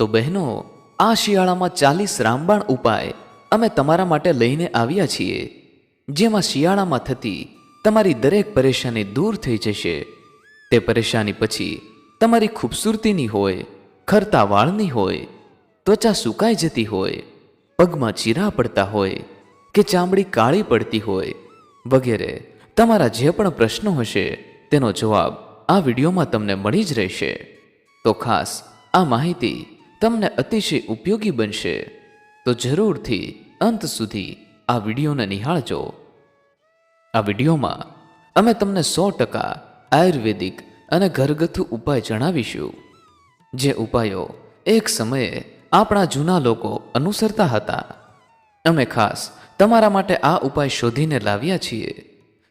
તો બહેનો, આ શિયાળામાં ચાલીસ રામબાણ ઉપાય અમે તમારા માટે લઈને આવ્યા છીએ. જેમાં શિયાળામાં થતી તમારી દરેક પરેશાની દૂર થઈ જશે. તે પરેશાની પછી તમારી ખૂબસૂરતીની હોય, ખરતા વાળની હોય, ત્વચા સુકાઈ જતી હોય, પગમાં ચીરા પડતા હોય કે ચામડી કાળી પડતી હોય વગેરે તમારા જે પણ પ્રશ્નો હશે તેનો જવાબ આ વિડીયોમાં તમને મળી જ રહેશે. તો ખાસ આ માહિતી તમને અતિશય ઉપયોગી બનશે. તો જરૂરથી અંત સુધી આ વિડીયોને નિહાળજો. આ વિડીયોમાં અમે તમને સો ટકા આયુર્વેદિક અને ઘરગથ્થુ ઉપાય જણાવીશું. જે ઉપાયો એક સમયે આપણા જૂના લોકો અનુસરતા હતા. અમે ખાસ તમારા માટે આ ઉપાય શોધીને લાવ્યા છીએ.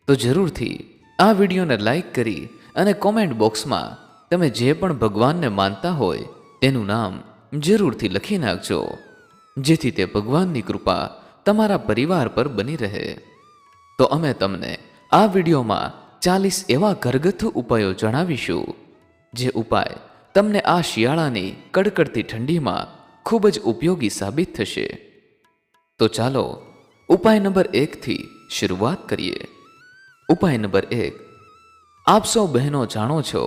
તો જરૂરથી આ વિડીયોને લાઈક કરી અને કોમેન્ટ બોક્સમાં તમે જે પણ ભગવાનને માનતા હોય તેનું નામ જરૂરથી લખી નાખજો, જેથી તે ભગવાનની કૃપા તમારા પરિવાર પર બની રહે. તો અમે તમને આ વિડીયોમાં ચાલીસ એવા ઘરગથ્થુ ઉપાયો જણાવીશું, જે ઉપાય તમને આ શિયાળાની કડકડતી ઠંડીમાં ખૂબ જ ઉપયોગી સાબિત થશે. તો ચાલો, ઉપાય નંબર એકથી શરૂઆત કરીએ. ઉપાય નંબર એક, આપ સૌ બહેનો જાણો છો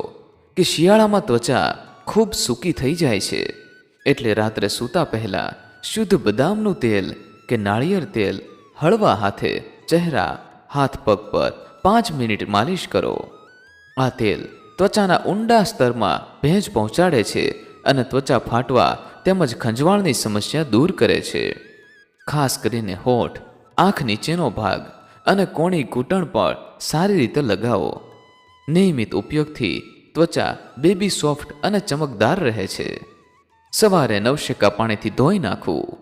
કે શિયાળામાં ત્વચા ખૂબ સૂકી થઈ જાય છે. એટલે રાત્રે સૂતા પહેલા શુદ્ધ બદામનું તેલ કે નાળિયેર તેલ હળવા હાથે, ચહેરા, હાથ પગ પર પાંચ મિનિટ માલિશ કરો. આ તેલ ત્વચાના ઊંડા સ્તરમાં ભેજ પહોંચાડે છે અને ત્વચા ફાટવા તેમજ ખંજવાળની સમસ્યા દૂર કરે છે. ખાસ કરીને હોઠ, આંખ નીચેનો ભાગ અને કોણી ઘૂંટણ પર સારી રીતે લગાવો. નિયમિત ઉપયોગથી ત્વચા બેબી સોફ્ટ અને ચમકદાર રહે છે. સવારે નવશેકા પાણીથી ધોઈ નાખવું.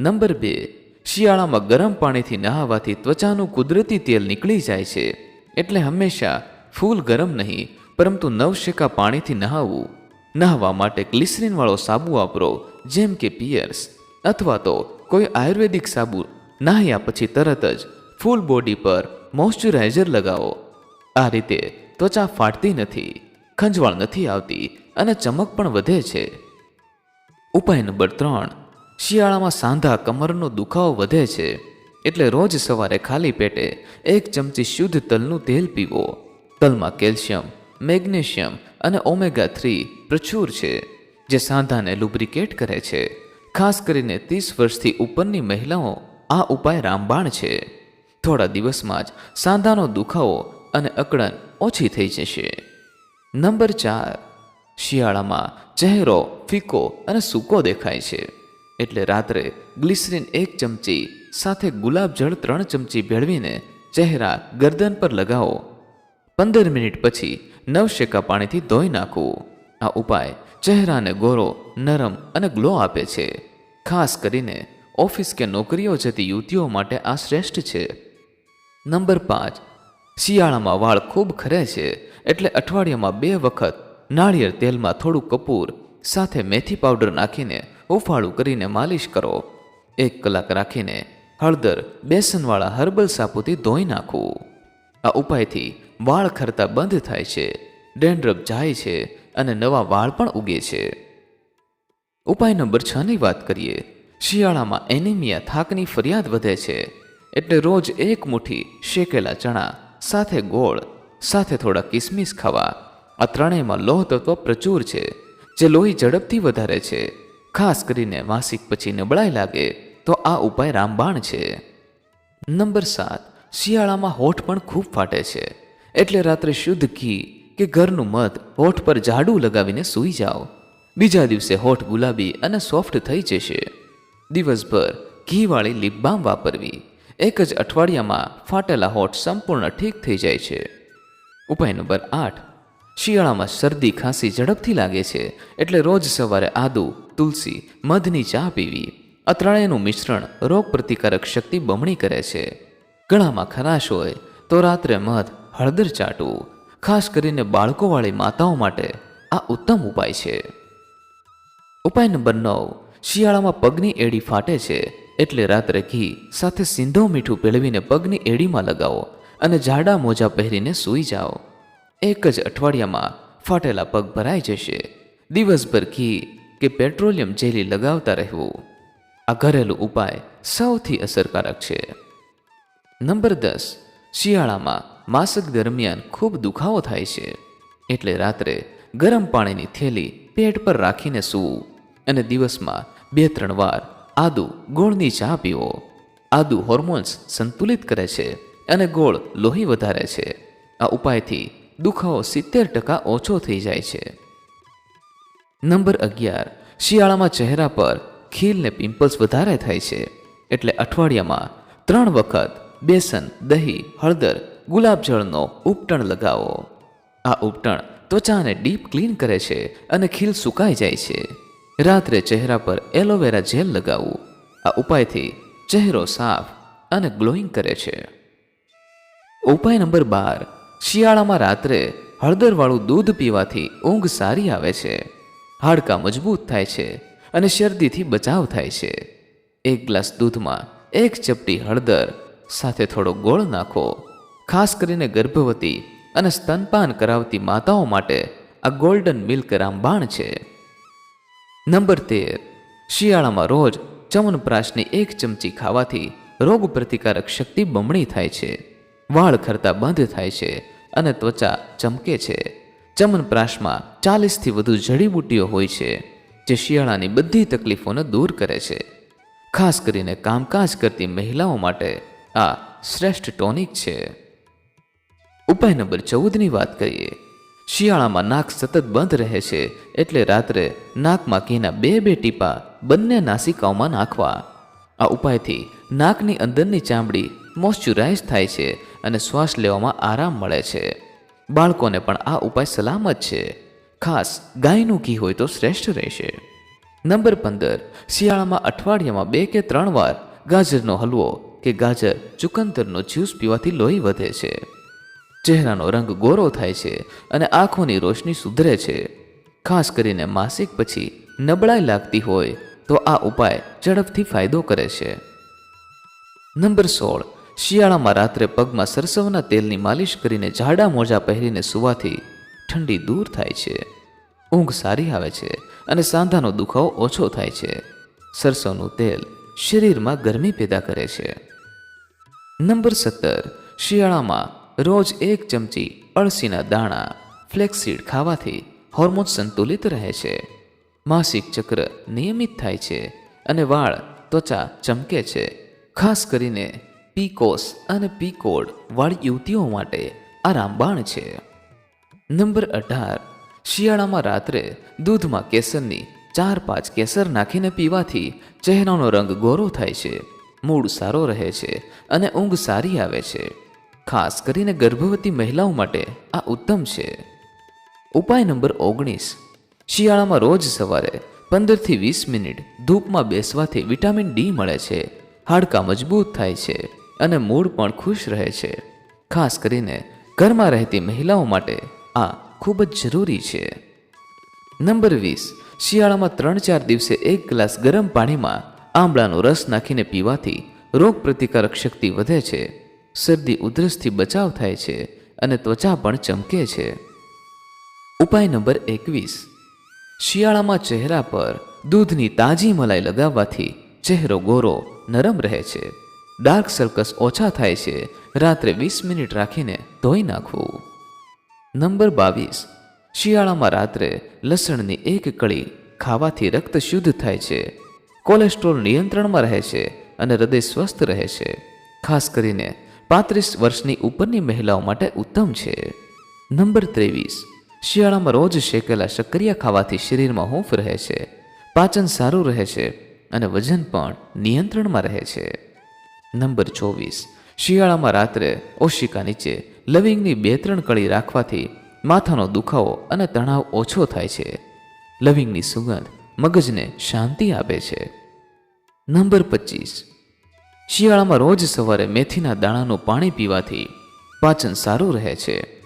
નંબર બે, શિયાળામાં ગરમ પાણીથી નહાવાથી ત્વચાનું કુદરતી તેલ નીકળી જાય છે. એટલે હંમેશા ફૂલ ગરમ નહીં, પરંતુ નવશેકા પાણીથી નહાવું. નહાવા માટે ગ્લિસરીનવાળો સાબુ વાપરો, જેમ કે પિયર્સ. અથવા તો કોઈ આયુર્વેદિક સાબુ નહાયા પછી તરત જ ફૂલ બોડી પર મોઇશ્ચરાઇઝર લગાવો. આ રીતે ત્વચા ફાટતી નથી, ખંજવાળ નથી આવતી અને ચમક પણ વધે છે. ઉપાય નંબર ત્રણ. શિયાળામાં સાંધા કમરનો દુખાવો વધે છે, એટલે રોજ સવારે ખાલી પેટે એક ચમચી શુદ્ધ તલનું તેલ પીવો. તલમાં કેલ્શિયમ, મેગ્નેશિયમ અને ઓમેગા થ્રી પ્રચુર છે, જે સાંધાને લુબ્રિકેટ કરે છે. ખાસ કરીને ત્રીસ વર્ષથી ઉપરની મહિલાઓ આ ઉપાય રામબાણ છે. થોડા દિવસમાં જ સાંધાનો દુખાવો અને અકળન ઓછી થઈ જશે. નંબર ચાર. શિયાળામાં ચહેરો ફીકો અને સૂકો દેખાય છે. એટલે રાત્રે ગ્લિસરીન એક ચમચી, સાથે ગુલાબજળ ત્રણ ચમચી ભેળવીને ચહેરા ગરદન પર લગાવો. પંદર મિનિટ પછી નવશેકા પાણીથી ધોઈ નાખવું આ ઉપાય ચહેરાને ગોરો, નરમ અને ગ્લો આપે છે. ખાસ કરીને ઓફિસ કે નોકરીઓ જતી યુવતીઓ માટે આ શ્રેષ્ઠ છે. નંબર પાંચ. શિયાળામાં વાળ ખૂબ ખરે છે, એટલે અઠવાડિયામાં બે વખત નાળિયેર તેલમાં થોડું કપૂર, સાથે મેથી પાવડર નાખીને હુંફાળું કરીને માલિશ કરો. એક કલાક રાખીને હળદર, બેસનવાળા હર્બલ સાબુથી ધોઈ નાખવું આ ઉપાયથી વાળ ખરતા બંધ થાય છે, ડેન્ડ્રફ જાય છે અને નવા વાળ પણ ઉગે છે. ઉપાય નંબર છ ની વાત કરીએ. શિયાળામાં એનિમિયા થાકની ફરિયાદ વધે છે, એટલે રોજ એક મુઠ્ઠી શેકેલા ચણા, સાથે ગોળ, સાથે થોડા કિસમિસ ખાવા. આ ત્રણેયમાં લોહ તત્વ પ્રચુર છે, જે લોહી ઝડપથી વધારે છે. ખાસ કરીને માસિક પછી નબળાઈ લાગે, તો આ ઉપાય રામબાણ છે. નંબર સાત, શિયાળામાં હોઠ પણ ખૂબ ફાટે છે. એટલે રાત્રે શુદ્ધ ઘી કે ઘરનું મધ હોઠ પર ઝાડું લગાવીને સૂઈ જાઓ. બીજા દિવસે હોઠ ગુલાબી અને સોફ્ટ થઈ જશે. દિવસભર ઘીવાળી લીપબામ વાપરવી. એક જ અઠવાડિયામાં ફાટેલા હોઠ સંપૂર્ણ ઠીક થઈ જાય છે. ઉપાય નંબર આઠ શિયાળામાં શરદી, ખાંસી ઝડપથી લાગે છે, એટલે રોજ સવારે આદુ, તુલસી, મધની ચા પીવી. આ મિશ્રણ રોગ પ્રતિકારક શક્તિ બમણી કરે છે. ગળામાં ખરાશ હોય, તો રાત્રે મધ, હળદર ચાટવું. ખાસ કરીને બાળકોવાળી માતાઓ માટે આ ઉત્તમ ઉપાય છે. ઉપાય નંબર નવ. શિયાળામાં પગની એડી ફાટે છે, એટલે રાત્રે ઘી સાથે સિંધો મીઠું પેળવીને પગની એડીમાં લગાવો અને જાડા મોજા પહેરીને સૂઈ જાઓ. એક જ અઠવાડિયામાં ફાટેલા પગ ભરાઈ જશે. દિવસભર ઘી કે પેટ્રોલિયમ જેલી લગાવતા રહેવું. આ ઘરેલું ઉપાય સૌથી અસરકારક છે. નંબર દસ, શિયાળામાં માસક દરમિયાન ખૂબ દુખાવો થાય છે. એટલે રાત્રે ગરમ પાણીની થેલી પેટ પર રાખીને સૂવું અને દિવસમાં બે ત્રણ વાર આદુ ગોળની ચા પીવો. આદુ હોર્મોન્સ સંતુલિત કરે છે અને ગોળ લોહી વધારે છે. આ ઉપાયથી દુખાવો સિત્તેર ટકા ઓછો થઈ જાય છે. નંબર અગિયાર. શિયાળામાં ચહેરા પર ખીલ ને પિમ્પલ્સ વધારે થાય છે. એટલે અઠવાડિયામાં ત્રણ વખત બેસન, દહીં, હળદર, ગુલાબજળનો ઉપટણ લગાવો. આ ઉપટણ ત્વચાને ડીપ ક્લીન કરે છે અને ખીલ સુકાઈ જાય છે. રાત્રે ચહેરા પર એલોવેરા જેલ લગાવવું આ ઉપાયથી ચહેરો સાફ અને ગ્લોઈંગ કરે છે. ઉપાય નંબર બાર. શિયાળામાં રાત્રે હળદરવાળું દૂધ પીવાથી ઊંઘ સારી આવે છે. હાડકાં મજબૂત થાય છે અને શરદીથી બચાવ થાય છે. એક ગ્લાસ દૂધમાં એક ચપટી હળદર, સાથે થોડો ગોળ નાખો. ખાસ કરીને ગર્ભવતી અને સ્તનપાન કરાવતી માતાઓ માટે આ ગોલ્ડન મિલ્ક રામબાણ છે. નંબર તેર. શિયાળામાં રોજ ચવનપ્રાશની એક ચમચી ખાવાથી રોગ પ્રતિકારક શક્તિ બમણી થાય છે. વાળ ખરતા બંધ થાય છે અને ત્વચા ચમકે છે. ચમનપ્રાશમાં ચાલીસથી વધુ જડીબુટ્ટીઓ હોય છે, જે શિયાળાની બધી તકલીફોને દૂર કરે છે. ખાસ કરીને કામકાજ કરતી મહિલાઓ માટે આ શ્રેષ્ઠ ટોનિક છે. ઉપાય નંબર ચૌદની વાત કરીએ. શિયાળામાં નાક સતત બંધ રહે છે એટલે રાત્રે નાકમાં ઘીના બે બે ટીપા બંને નાસિકાઓમાં નાખવા. આ ઉપાયથી નાકની અંદરની ચામડી મોઇશ્ચરાઇઝ થાય છે અને શ્વાસ લેવામાં આરામ મળે છે. બાળકોને પણ આ ઉપાય સલામત છે. ખાસ ગાયનું ઘી હોય તો શ્રેષ્ઠ રહેશે. નંબર પંદર, શિયાળામાં અઠવાડિયામાં બે કે ત્રણ વાર ગાજરનો હલવો કે ગાજર ચુકંદરનો જ્યુસ પીવાથી લોહી વધે છે. ચહેરાનો રંગ ગોરો થાય છે અને આંખોની રોશની સુધરે છે. ખાસ કરીને માસિક પછી નબળાઈ લાગતી હોય તો આ ઉપાય ઝડપથી ફાયદો કરે છે. નંબર સોળ શિયાળામાં રાત્રે પગમાં સરસવના તેલની માલિશ કરીને જાડા મોજા પહેરીને સુવાથી ઠંડી દૂર થાય છે. ઊંઘ સારી આવે છે અને સાંધાનો દુખાવો ઓછો થાય છે. સરસવનું તેલ શરીરમાં ગરમી પેદા કરે છે. નંબર સત્તર, શિયાળામાં રોજ એક ચમચી અળસીના દાણા ફ્લેક્સીડ ખાવાથી હોર્મોન સંતુલિત રહે છે. માસિક ચક્ર નિયમિત થાય છે અને વાળ ત્વચા ચમકે છે, ખાસ કરીને પીકોસ અને પીકોડ વાળી યુવતીઓ માટે આ રામબાણ છે. નંબર અઢાર. શિયાળામાં રાત્રે દૂધમાં કેસરની ચાર પાંચ કેસર નાખીને પીવાથી ચહેરાનો રંગ ગોરો થાય છે મૂડ સારો રહે છે અને ઊંઘ સારી આવે છે. ખાસ કરીને ગર્ભવતી મહિલાઓ માટે આ ઉત્તમ છે. ઉપાય નંબર ઓગણીસ. શિયાળામાં રોજ સવારે પંદરથી વીસ મિનિટ ધૂપમાં બેસવાથી વિટામિન ડી મળે છે. હાડકાં મજબૂત થાય છે. અને મૂડ પણ ખુશ રહે છે. ખાસ કરીને ઘરમાં રહેતી મહિલાઓ માટે આ ખૂબ જ જરૂરી છે. નંબર વીસ. શિયાળામાં ત્રણ ચાર દિવસે એક ગ્લાસ ગરમ પાણીમાં આંબળાનો રસ નાખીને પીવાથી રોગ પ્રતિકારક શક્તિ વધે છે. શરદી, ઉધરસથી બચાવ થાય છે અને ત્વચા પણ ચમકે છે. ઉપાય નંબર એકવીસ. શિયાળામાં ચહેરા પર દૂધની તાજી મલાઈ લગાવવાથી ચહેરો ગોરો નરમ રહે છે. ડાર્ક સર્કસ ઓછા થાય છે. રાત્રે વીસ મિનિટ રાખીને ધોઈ નાખવું. નંબર બાવીસ. શિયાળામાં રાત્રે લસણની એક કળી ખાવાથી રક્ત શુદ્ધ થાય છે. કોલેસ્ટ્રોલ નિયંત્રણમાં રહે છે અને હૃદય સ્વસ્થ રહે છે. ખાસ કરીને પાંત્રીસ વર્ષની ઉપરની મહિલાઓ માટે ઉત્તમ છે. નંબર ત્રેવીસ. શિયાળામાં રોજ શેકેલા શક્કરિયા ખાવાથી શરીરમાં હૂંફ રહે છે. પાચન સારું રહે છે અને વજન પણ નિયંત્રણમાં રહે છે. નંબર ચોવીસ. શિયાળામાં રાત્રે ઓશિકા નીચે લવિંગની બે ત્રણ કળી રાખવાથી માથાનો દુખાવો અને તણાવ ઓછો થાય છે. લવિંગની સુગંધ મગજને શાંતિ આપે છે. નંબર પચીસ. શિયાળામાં રોજ સવારે મેથીના દાણાનું પાણી પીવાથી પાચન સારું રહે છે.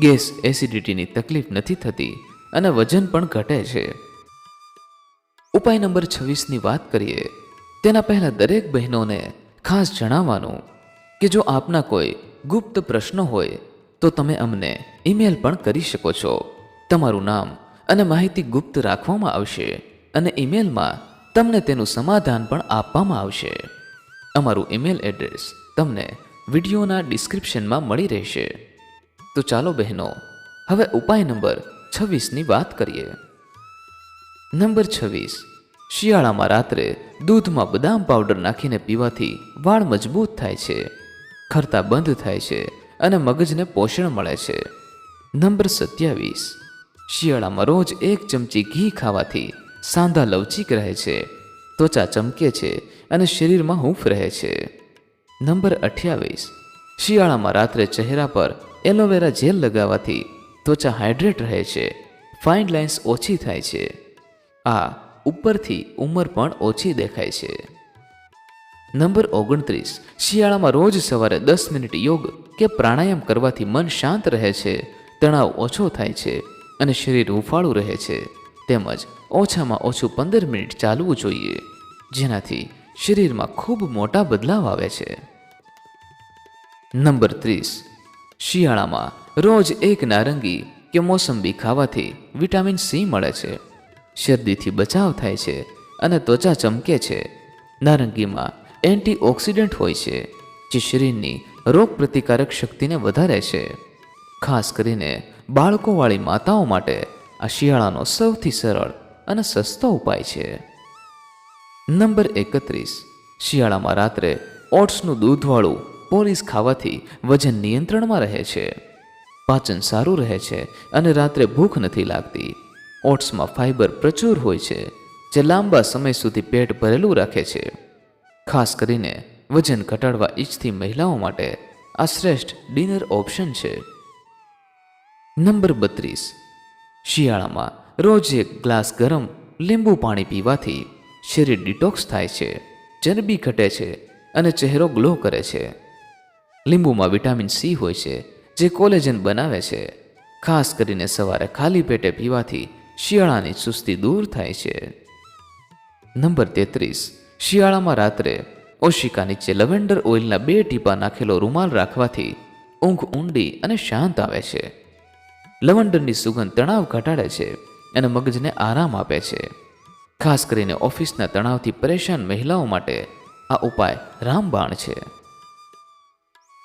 ગેસ એસિડિટીની તકલીફ નથી થતી અને વજન પણ ઘટે છે. ઉપાય નંબર છવ્વીસની વાત કરીએ. તેના પહેલાં દરેક બહેનોને ખાસ જણાવવાનું કે જો આપના કોઈ ગુપ્ત પ્રશ્નો હોય, તો તમે અમને ઈમેલ પણ કરી શકો છો. તમારું નામ અને માહિતી ગુપ્ત રાખવામાં આવશે અને ઈમેલમાં તમને તેનું સમાધાન પણ આપવામાં આવશે. અમારું ઈમેલ એડ્રેસ તમને વિડીયોના ડિસ્ક્રિપ્શનમાં મળી રહેશે. તો ચાલો બહેનો, હવે ઉપાય નંબર છવ્વીસની વાત કરીએ. નંબર છવ્વીસ. શિયાળામાં રાત્રે દૂધમાં બદામ પાવડર નાખીને પીવાથી વાળ મજબૂત થાય છે, ખરતા બંધ થાય છે અને મગજને પોષણ મળે છે. નંબર સત્યાવીસ. શિયાળામાં રોજ એક ચમચી ઘી ખાવાથી સાંધા લવચીક રહે છે, ત્વચા ચમકે છે અને શરીરમાં હૂંફ રહે છે. નંબર અઠ્યાવીસ. શિયાળામાં રાત્રે ચહેરા પર એલોવેરા જેલ લગાવવાથી ત્વચા હાઇડ્રેટ રહે છે, ફાઇન લાઇન્સ ઓછી થાય છે. આ ઉપરથી ઉંમર પણ ઓછી દેખાય છે. નંબર ઓગણત્રીસ. શિયાળામાં રોજ સવારે દસ મિનિટ યોગ કે પ્રાણાયામ કરવાથી મન શાંત રહે છે, તણાવ ઓછો થાય છે અને શરીર હૂંફાળું રહે છે. તેમજ ઓછામાં ઓછું પંદર મિનિટ ચાલવું જોઈએ, જેનાથી શરીરમાં ખૂબ મોટા બદલાવ આવે છે. નંબર ત્રીસ. શિયાળામાં રોજ એક નારંગી કે મોસંબી ખાવાથી વિટામિન સી મળે છે. શરદીથી બચાવ થાય છે અને ત્વચા ચમકે છે. નારંગીમાં એન્ટીઓક્સિડન્ટ હોય છે, જે શરીરની રોગ પ્રતિકારક શક્તિને વધારે છે. ખાસ કરીને બાળકોવાળી માતાઓ માટે આ શિયાળાનો સૌથી સરળ અને સસ્તો ઉપાય છે. નંબર એકત્રીસ. શિયાળામાં રાત્રે ઓટ્સનું દૂધવાળું પોલીસ ખાવાથી વજન નિયંત્રણમાં રહે છે. પાચન સારું રહે છે અને રાત્રે ભૂખ નથી લાગતી. ઓટ્સમાં ફાઇબર પ્રચુર હોય છે, જે લાંબા સમય સુધી પેટ ભરેલું રાખે છે. ખાસ કરીને વજન ઘટાડવા ઈચ્છતી મહિલાઓ માટે આ શ્રેષ્ઠ ડિનર ઓપ્શન છે. નંબર બત્રીસ. શિયાળામાં રોજ એક ગ્લાસ ગરમ લીંબુ પાણી પીવાથી શરીર ડિટોક્સ થાય છે ચરબી ઘટે છે અને ચહેરો ગ્લો કરે છે. લીંબુમાં વિટામિન સી હોય છે, જે કોલેજન બનાવે છે. ખાસ કરીને સવારે ખાલી પેટે પીવાથી શિયાળાની સુસ્તી દૂર થાય છે. નંબર તેત્રીસ. શિયાળામાં રાત્રે ઓશિકા નીચે લવેન્ડર ઓઇલના બે ટીપા નાખેલો રૂમાલ રાખવાથી ઊંઘ ઊંડી અને શાંત આવે છે. લવંડરની સુગંધ તણાવ ઘટાડે છે અને મગજને આરામ આપે છે. ખાસ કરીને ઓફિસના તણાવથી પરેશાન મહિલાઓ માટે આ ઉપાય રામબાણ છે.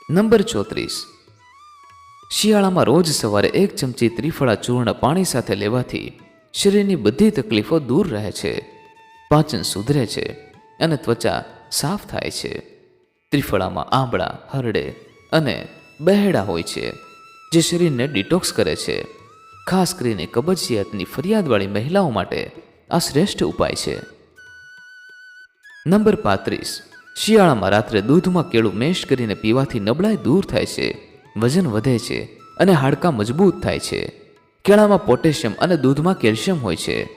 નંબર ચોત્રીસ. શિયાળામાં રોજ સવારે એક ચમચી ત્રિફળા ચૂર્ણ પાણી સાથે લેવાથી શરીરની બધી તકલીફો દૂર રહે છે, પાચન સુધરે છે અને ત્વચા સાફ થાય છે. ત્રિફળામાં આંબળા, હરડે અને બહેડા હોય છે, જે શરીરને ડિટોક્સ કરે છે. ખાસ કરીને કબજિયાતની ફરિયાદવાળી મહિલાઓ માટે આ શ્રેષ્ઠ ઉપાય છે. નંબર પાંત્રીસ. શિયાળામાં રાત્રે દૂધમાં કેળું મેશ કરીને પીવાથી નબળાઈ દૂર થાય છે. વજન વધે છે અને હાડકાં મજબૂત થાય છે. કેળામાં પોટેશિયમ અને દૂધમાં કેલ્શિયમ હોય છે.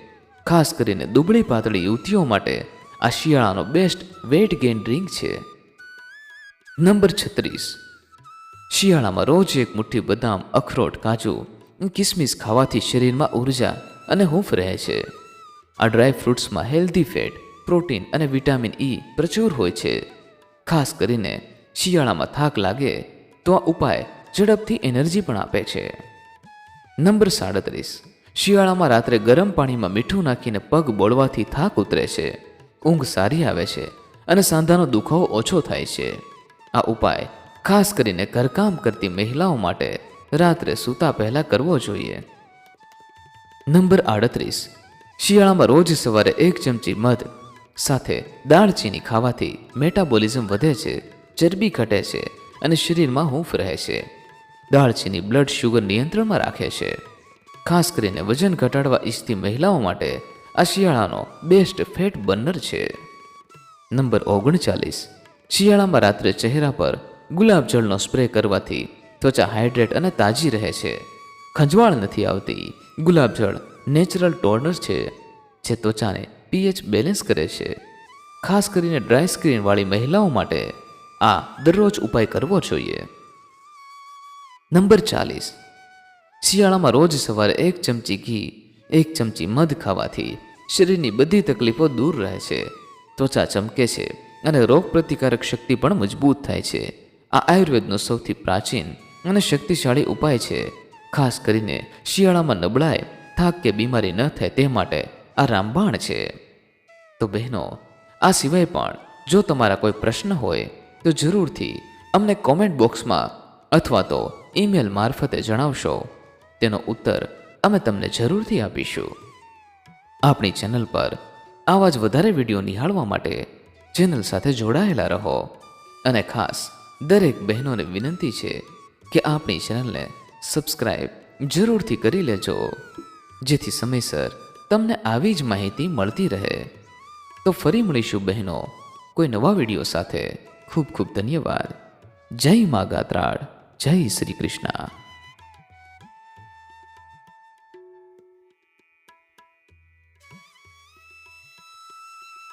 ખાસ કરીને દુબળી પાતળી યુવતીઓ માટે આ શિયાળાનો બેસ્ટ વેટ ગેઇન ડ્રિંક છે. નંબર છત્રીસ. શિયાળામાં રોજ એક મુઠ્ઠી બદામ, અખરોટ, કાજુ, કિસમિસ ખાવાથી શરીરમાં ઊર્જા અને હૂંફ રહે છે. આ ડ્રાય ફ્રૂટ્સમાં હેલ્ધી ફેટ પ્રોટીન અને વિટામિન ઈ પ્રચુર હોય છે. ખાસ કરીને શિયાળામાં થાક લાગે તો આ ઉપાય ઝડપથી એનર્જી પણ આપે છે. નંબર સાડત્રીસ. શિયાળામાં રાત્રે ગરમ પાણીમાં મીઠું નાખીને પગ બોળવાથી થાક ઉતરે છે. ઊંઘ સારી આવે છે અને સાંધાનો દુખાવો ઓછો થાય છે. આ ઉપાય ખાસ કરીને ઘરકામ કરતી મહિલાઓ માટે રાત્રે સૂતા પહેલા કરવો જોઈએ. નંબર આડત્રીસ. શિયાળામાં રોજ સવારે એક ચમચી મધ, સાથે દાળચીની ખાવાથી મેટાબોલિઝમ વધે છે, ચરબી ઘટે છે અને શરીરમાં હૂંફ રહે છે. દાળચીની બ્લડ શુગર નિયંત્રણમાં રાખે છે. ખાસ કરીને વજન ઘટાડવા ઈચ્છતી મહિલાઓ માટે આ શિયાળાનો બેસ્ટ ફેટ બર્નર છે. નંબર ઓગણચાલીસ. શિયાળામાં રાત્રે ચહેરા પર ગુલાબજળનો સ્પ્રે કરવાથી ત્વચા હાઇડ્રેટ અને તાજી રહે છે. ખંજવાળ નથી આવતી. ગુલાબજળ નેચરલ ટોનર છે, જે ત્વચાને પીએચ બેલેન્સ કરે છે. ખાસ કરીને ડ્રાય સ્કિનવાળી મહિલાઓ માટે આ દરરોજ ઉપાય કરવો જોઈએ. નંબર ચાલીસ. શિયાળામાં રોજ સવારે એક ચમચી ઘી, એક ચમચી મધ ખાવાથી શરીરની બધી તકલીફો દૂર રહે છે. ત્વચા ચમકે છે અને રોગ પ્રતિકારક શક્તિ પણ મજબૂત થાય છે. આ આયુર્વેદનો સૌથી પ્રાચીન અને શક્તિશાળી ઉપાય છે. ખાસ કરીને શિયાળામાં નબળાય થાક કે બીમારી ન થાય તે માટે આ રામબાણ છે. તો બહેનો, આ સિવાય પણ જો તમારા કોઈ પ્રશ્ન હોય તો જરૂરથી અમને કોમેન્ટ બોક્સમાં અથવા તો ઈમેલ મારફતે જણાવશો. તેનો ઉત્તર અમે તમને જરૂરથી આપીશું. આપણી ચેનલ પર આવા જ વધારે વીડિયો નિહાળવા માટે ચેનલ સાથે જોડાયેલા રહો. અને ખાસ દરેક બહેનોને વિનંતી છે કે આપણી ચેનલને સબસ્ક્રાઈબ જરૂરથી કરી લેજો. જેથી સમયસર તમને આવી જ માહિતી મળતી રહે. તો ફરી મળીશું બહેનો કોઈ નવા વીડિયો સાથે. ખૂબ ખૂબ ધન્યવાદ. જય મા ગાત્રાળ. જય શ્રી કૃષ્ણ.